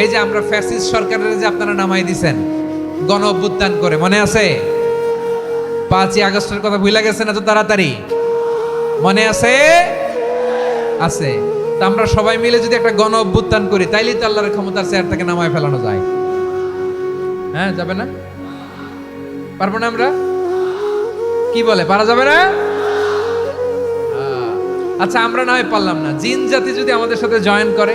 এই যে আমরা ফ্যাসিস্ট সরকারের যে আপনারা নামাই দিছেন, গণ অভ্যুত্থান করে, মনে আছে? পাঁচই আগস্টের কথা ভুলে গেছেন এত তাড়াতাড়ি? মনে আছে? আছে। তা আমরা সবাই মিলে যদি একটা গণ অভ্যুত্থান করি, তাইলেই তো আল্লাহর ক্ষমতার চেয়ার থেকে নামায় ফেলানো যায়। হ্যাঁ যাবে না? পারব না আমরা? কি বলে, পারা যাবে না? আচ্ছা আমরা না হয় পারলাম না। জিন জাতি যদি আমাদের সাথে জয়েন করে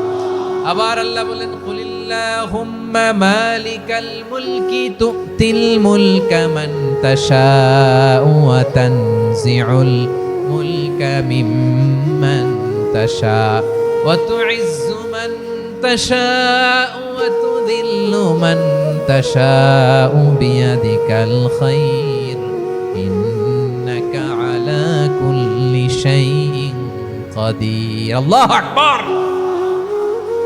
আবার আল্লাহ বলেন কুলিল্লাহুম্মা মালিকাল মুলকি তুতিল মুলকা মান তাশাউ ওয়া তানজিউল মুলকা মিম্মান তাশা ওয়া তুইজ্জু মান তাশাউ ওয়া তুযিল্লু মান তাশাউ বিয়াদিকাল খায়র ইন্নাকা আলা কুল্লি শাইইন কাদির আল্লাহু আকবার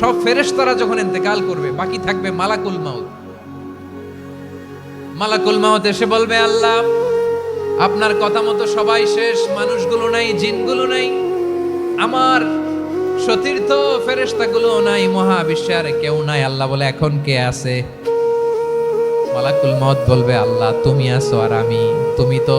সব ফেরেশতারা যখন ইন্তেকাল করবে, বাকি থাকবে মালাকুল মাউত। মালাকুল মাউত এসে বলবে, আল্লাহ, আপনার কথা মতো সবাই শেষ, মানুষগুলো নাই, জিনগুলো নাই, আমার সতীর্থ ফেরেশতাগুলো নাই, মহাবিশ্বে আর কেউ নাই। আল্লাহ বলে, এখন কে আছে? মালাকুল মত বলবে, আল্লাহ, তুমি আছো আর আমি। তুমি তো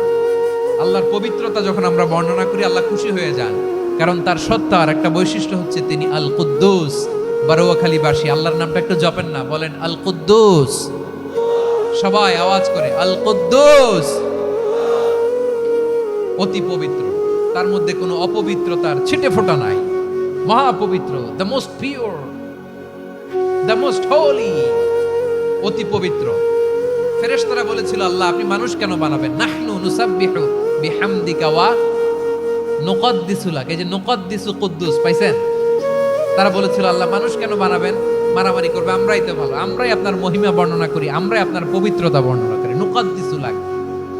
আল্লাহর পবিত্রতা যখন আমরা বর্ণনা করি, আল্লাহ খুশি হয়ে যান। কারণ তার সত্তার একটা বৈশিষ্ট্য হচ্ছে তিনি আল কুদ্দুস বারোয়াখালীবাসী আল্লাহর নামটা একটু জপেন না, বলেন আল কুদ্দুস সবাই আওয়াজ করে আল কুদ্দুস অতি পবিত্র। তার মধ্যে কোনো অপবিত্রতার ছিটে ফোটা নাই। মহাপবিত্র the most pure the most holy অতি পবিত্র। ফেরেশতারা বলেছিল, আল্লাহ, আপনি মানুষ কেন বানাবেন? নাহনু নুসাব্বিহু। বিহামদিকা ওয়া নুকদ্দিসু লাক এই যে নুকদ্দিসু কুদ্দুস, পাইছেন? তারা বলেছিল, আল্লাহ মানুষ কেন বানাবেন? মারামারি করবে, আমরাই তো ভালো। আমরাই আপনার মহিমা বর্ণনা করি, আমরাই আপনার পবিত্রতা বর্ণনা করি। নুকদ্দিসু লাক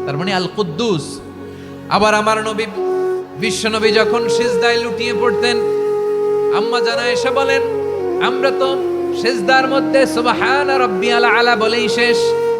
তার মানে আল কুদ্দুস। আবার আমার নবী বিশ্বনবী যখন সিজদায় লুটিয়ে পড়তেন, আম্মা জানা এসে বলেন, আমরা তো সিজদার মধ্যে সুবহান রাব্বিয়াল আলা বলেই শেষ।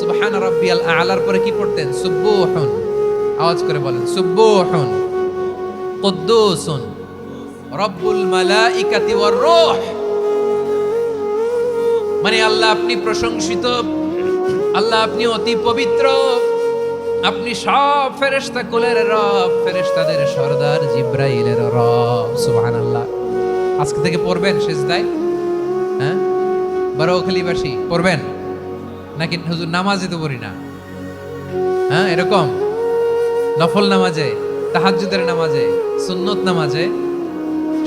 সুবহান রাব্বিয়াল আলার পরে কি পড়তেন? সুবহুন। আওয়াজ করে বলেন, সুবহুন। কুদ্দুসুন। রব্বুল মালাইকাতি ওয়ার রূহ। মানে আল্লাহ আপনি প্রশংসিত, আল্লাহ আপনি অতি পবিত্র। আপনি সব ফেরেশতা কুলের রব, ফেরেশতাদের সর্দার জিব্রাইলের রব, সুবহানাল্লাহ। আজকে থেকে পড়বেন সিজদায় হ্যাঁ? বারোখালীবাসী, পড়বেন? নাকি হুজুর নামাজে তো পড়ি না? হ্যাঁ এরকম? নফল নামাজে, তাহাজ্জুদের নামাজে, সুন্নত নামাজে,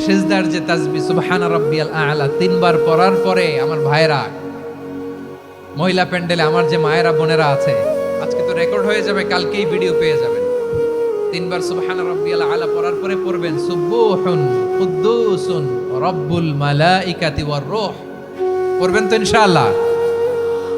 সেজদার যে তাজবি, সুবহানা রাব্বিয়াল আলা, তিনবার পড়ার পরে আমার ভাইরা মহিলা প্যান্ডেলে আমার যে মায়েরা, বোনেরা আছে, আজকে তো রেকর্ড হয়ে যাবে, কালকেই ভিডিও পেয়ে যাবেন। তিনবার সুবহানা রাব্বিয়াল আলা পড়ার পরে পড়বেন, সুবহুন কুদ্দুসুন, রব্বুল মালাইকাতি ওয়ার রূহ। পড়বেন তো ইনশাআল্লাহ।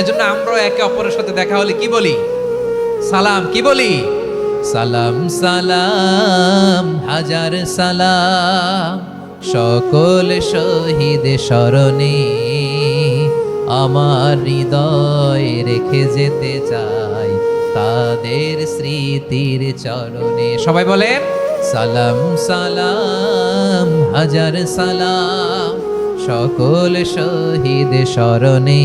এজন্য আমরা একে অপরের সাথে দেখা হলে কি বলি? সালাম, কি বলি? সালাম সালাম, হাজার সালাম। সকল শহীদ স্মরণে আমার হৃদয় রেখে যেতে চাই তাদের স্মৃতির চরণে। সবাই বলে সালাম সালাম, হাজার সালাম। সকল শহীদ স্মরণে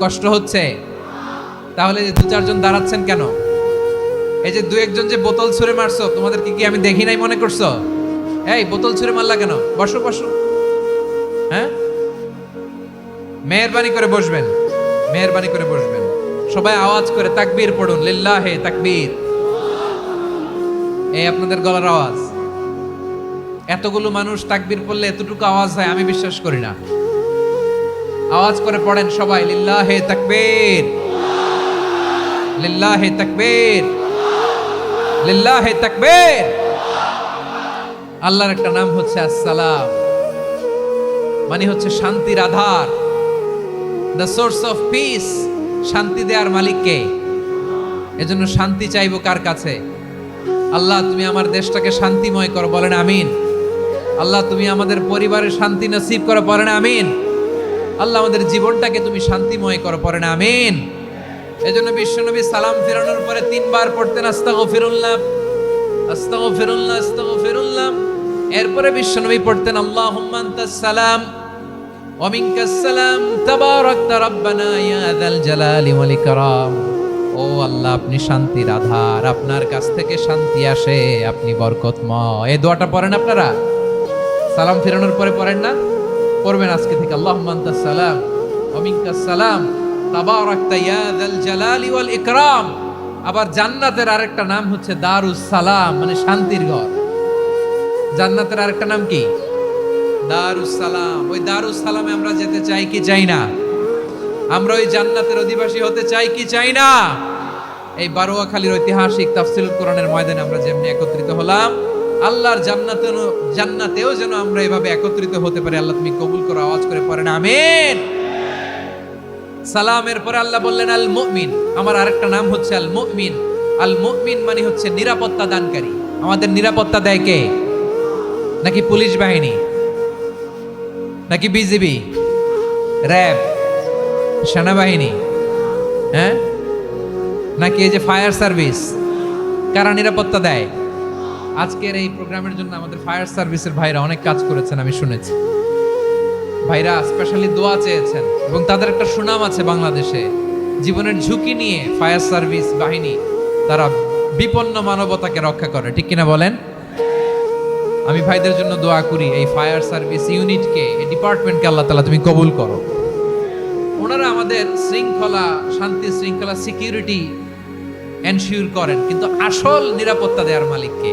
কষ্ট হচ্ছে? তাহলে যে দু চারজন দাঁড়াচ্ছেন কেন? এই যে দু একজন যে বোতল ছুঁড়ে মারছো, তোমাদের কি কি আমি দেখি নাই মনে করছ? এই, বোতল ছুঁড়ে মারলা কেন? বসো বসো। হ্যাঁ? মেহরবানি করে বসবেন। মেহরবানি করে বসবেন। সবাই আওয়াজ করে তাকবীর পড়ুন। লিল্লাহে তাকবীর। এই আপনাদের গলার আওয়াজ। এতগুলো মানুষ তাকবীর পড়লে এতটুকু আওয়াজ হয়, আমি বিশ্বাস করি না। আওয়াজ করে পড়েন সবাই, লিল্লাহে তাকবীর। লিল্লাহে তাকবীর। লিল্লাহে তাকবীর। আল্লাহর একটা নাম হচ্ছে আসসালাম। মানে হচ্ছে শান্তির আধার। দ্য সোর্স অফ পিস শান্তি দেওয়ার মালিককে এজন্য শান্তি চাইব কার কাছে? আল্লাহ, তুমি আমার দেশটাকে শান্তিময় করো, বলেন আমিন। আল্লাহ, তুমি আমাদের পরিবারের শান্তি নসিব করো পড়েন আমিন। আল্লাহ আমাদের জীবনটাকে তুমি শান্তিময় করো পরে না, আমিন। এজন্য বিশ্বনবী সালাম ফেরানোর পরে তিনবার পড়তেন, আস্তাগফিরুল্লাহ আস্তাগফিরুল্লাহ আস্তাগফিরুল্লাহ। এরপরে বিশ্বনবী পড়তেন, আল্লাহুম্মা আনতাস সালাম, ওয়া মিনকাস সালাম, তাবারাকতা রাব্বানা ইয়া যাল জালালি ওয়াল ইকরাম। ও আল্লাহ, আপনি শান্তির আধার, আপনার কাছ থেকে শান্তি আসে, আপনি বরকতময়। এই দোয়াটা পড়েন আপনারা? সালাম ফেরানোর পরে পড়েন না? পড়বেন আজকে থেকে, আল্লাহুম্মা আনতাস সালাম, ওয়া মিনকাস সালাম, তাবারাকতা ইয়া যাল জালালি ওয়াল ইকরাম। আবার জান্নাতের আরেকটা নাম হচ্ছে দারুস সালাম মানে শান্তির ঘর। জান্নাতের আরেকটা নাম কি? দারুস সালাম। ওই দারুস সালামে আমরা যেতে চাই কি চাই না? আমরা ওই জান্নাতের অধিবাসী হতে চাই কি চাই না? এই বারোয়াখালীর ঐতিহাসিক তাফসিল কোরআনের ময়দানে আমরা যেমনি একত্রিত হলাম আল্লাহর জান্নাতে জান্নাতেও যেন আমরা এভাবে একত্রিত হতে পারি। আল্লাহ তুমি কবুল করো, আওয়াজ করে পড়েন, আমিন। সালামের পরে আল্লাহ বললেন, আল মুমিন। আমার আরেকটা নাম হচ্ছে আল মুমিন। আল মুমিন মানে হচ্ছে নিরাপত্তা দানকারী। আমাদের নিরাপত্তা দেয় কে? নাকি পুলিশ বাহিনী? নাকি বিজিবি? র্যাব? সেনাবাহিনী? হ্যাঁ? নাকি এই যে ফায়ার সার্ভিস? কারা নিরাপত্তা দেয়? আজকের এই প্রোগ্রামের জন্য আমাদের ফায়ার সার্ভিসের ভাইরা অনেক কাজ করেছেন, আমি শুনেছি। ভাইরা স্পেশালি দোয়া চেয়েছেন এবং তাদের একটা সুনাম আছে বাংলাদেশে। জীবনের ঝুঁকি নিয়ে ফায়ার সার্ভিস বাহিনী তারা বিপন্ন মানবতাকে রক্ষা করে, ঠিক কিনা বলেন? আমি ভাইদের জন্য দোয়া করি এই ফায়ার সার্ভিস ইউনিটকে, এই ডিপার্টমেন্টকে আল্লাহ তালা তুমি কবুল করো। ওনারা আমাদের শৃঙ্খলা, শান্তি শৃঙ্খলা সিকিউরিটি এনশিওর করেন, কিন্তু আসল নিরাপত্তা দেওয়ার মালিককে।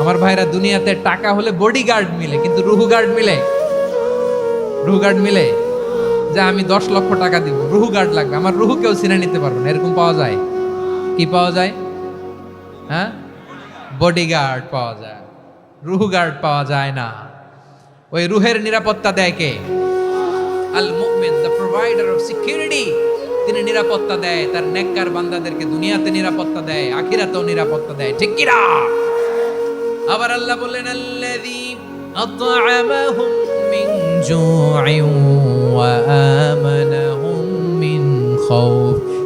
আমার ভাইরা দুনিয়াতে টাকা হলে বডিগার্ড মিলে, কিন্তু রুহু গার্ড মিলে? রুহু গার্ড মিলে? যে আমি দশ লক্ষ টাকা দিব রুহু গার্ড লাগবে। আমার রুহু কেউ চিনে নিতে পারবে না, এরকম পাওয়া যায়? কি পাওয়া যায়? হ্যাঁ? বডিগার্ড পাওয়া যায়। রুহু গার্ড পাওয়া যায় না। ওই রুহের নিরাপত্তা দেয় কে? আল মুমিন দ্য প্রোভাইডার অফ সিকিউরিটি তিনি নিরাপত্তা দেয়, তার নেককার বান্দাদেরকে দুনিয়াতে নিরাপত্তা দেয়, আখিরাতেও নিরাপত্তা দেয়। ঠিক কিনা? আবার আল্লাহ বললেন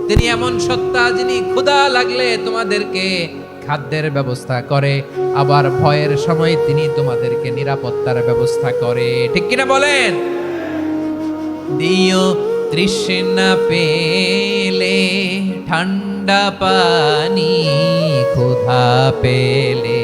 তিনি এমন সত্তা যিনি ক্ষুধা লাগলে তোমাদেরকে খাদ্যের ব্যবস্থা করে, আবার ভয়ের সময় তিনি তোমাদেরকে নিরাপত্তার ব্যবস্থা করে। ঠিক কিনা বলেন? দিও তৃষ্ণা পেলে, ঠান্ডা পানি ক্ষুধা পেলে।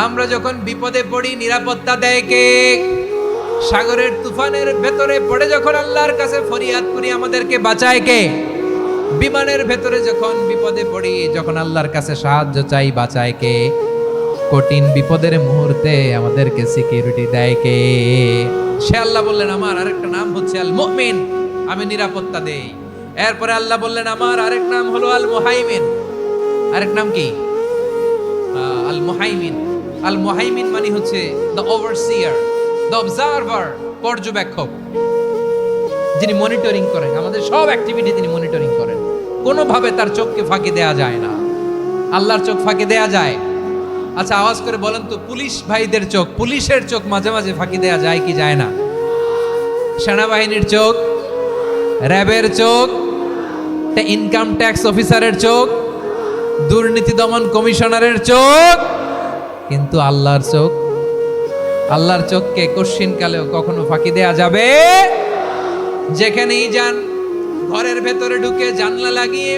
আমরা যখন বিপদে পড়ি, নিরাপত্তা দেয় কে? সাগরের তুফানের ভেতরে পড়ে যখন আল্লাহর কাছে ফরিয়াদ করি, আমাদেরকে বাঁচায় কে? বিমানের ভেতরে যখন বিপদে পড়ি, যখন আল্লাহর কাছে সাহায্য চাই, বাঁচায় কে? কঠিন বিপদের মুহূর্তে আমাদেরকে সিকিউরিটি দেয় কে? সে আল্লাহ বললেন, আমার আরেকটা নাম হচ্ছে আল মুমিন আমি নিরাপত্তা দেই। এরপরে আল্লাহ বললেন, আমার আরেক নাম হলো আল মুহাইমিন আরেক নাম কি? আল মুহাইমিন আল মুহাইমিন মানে হচ্ছে দ্য ওভারসিয়ার দ্য অবজারভার পর্যবেক্ষক। যিনি মনিটরিং করেন, আমাদের সব অ্যাক্টিভিটি তিনি মনিটরিং করেন। কোনোভাবে তার চোখকে ফাঁকি দেয়া যায় না। আল্লাহর চোখ ফাঁকি দেয়া যায়। আচ্ছা আওয়াজ করে বলেন তো, পুলিশ ভাইদের চোখ, পুলিশের চোখ মাঝে মাঝে ফাঁকি দেয়া যায় কি যায় না? সেনাবাহিনীর চোখ, র্যাবের চোখ ইনকাম ট্যাক্স অফিসারের চোখ, দুর্নীতি দমন কমিশনারের চোখ কিন্তু আল্লাহর চোখ, আল্লাহর চোখকে কালেও কখনো ফাঁকি দেয়া যাবে? যেখানেই যান ঘরের ভেতরে ঢুকে জানলা লাগিয়ে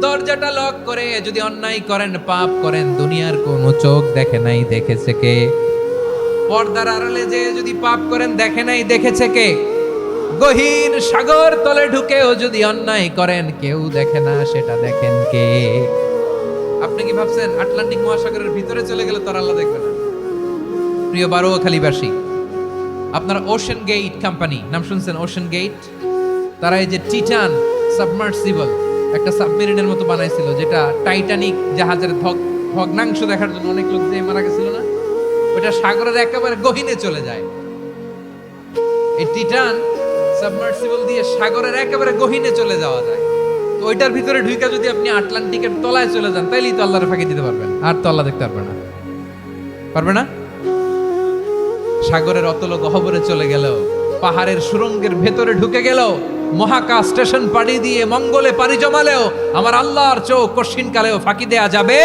দরজাটা লক করে যদি অন্যায় করেন, পাপ করেন, দুনিয়ার কোনো চোখ দেখে নাই, দেখেছে কে? পর্দার আড়ালে যে যদি পাপ করেন, দেখে নাই, দেখেছে কে? গহীন সাগর তলে ঢুকেও যদি অন্যায় করেন, কেউ দেখে না, সেটা দেখেন কে? আপনি কি ভাবছেন আটলান্টিক মহাসাগরের ভিতরে চলে গেলে তোর আল্লাহ দেখবে না? প্রিয় বারোখালীবাসী আপনার ওশান গেট কোম্পানি নাম শুনছেন ওশান গেট তারা এই যে টিটান সাবমার্সিবল একটা সাবমেরিনের মতো বানাইছিল, যেটা টাইটানিক জাহাজের ভগ- ভগ্নাংশ দেখার জন্য অনেক লোক যে মারা গেছিল না? ওটা সাগরের একেবারে গহীনে চলে যায়। এই টিটান সাবমার্সিবল দিয়ে সাগরের একেবারে গহীনে চলে যাওয়া যায়। তো ওইটার ভিতরে ঢুইকা যদি আপনি আটলান্টিকের তলায় চলে যান, তাইলেই তো আল্লাহর ফাঁকি দিতে পারবেন। আর তো আল্লাহ দেখতে পারবে না। পারবে না? সাগরের অতল গহবরে চলে গেল পাহাড়ের সুরঙ্গের ভেতরে ঢুকে গেল মহাকাশ স্টেশন পাড়ি দিয়ে মঙ্গলে পাড়ি জমালেও, আমার আল্লাহর চোখ কশিন কালেও ফাঁকি দেয়া যাবে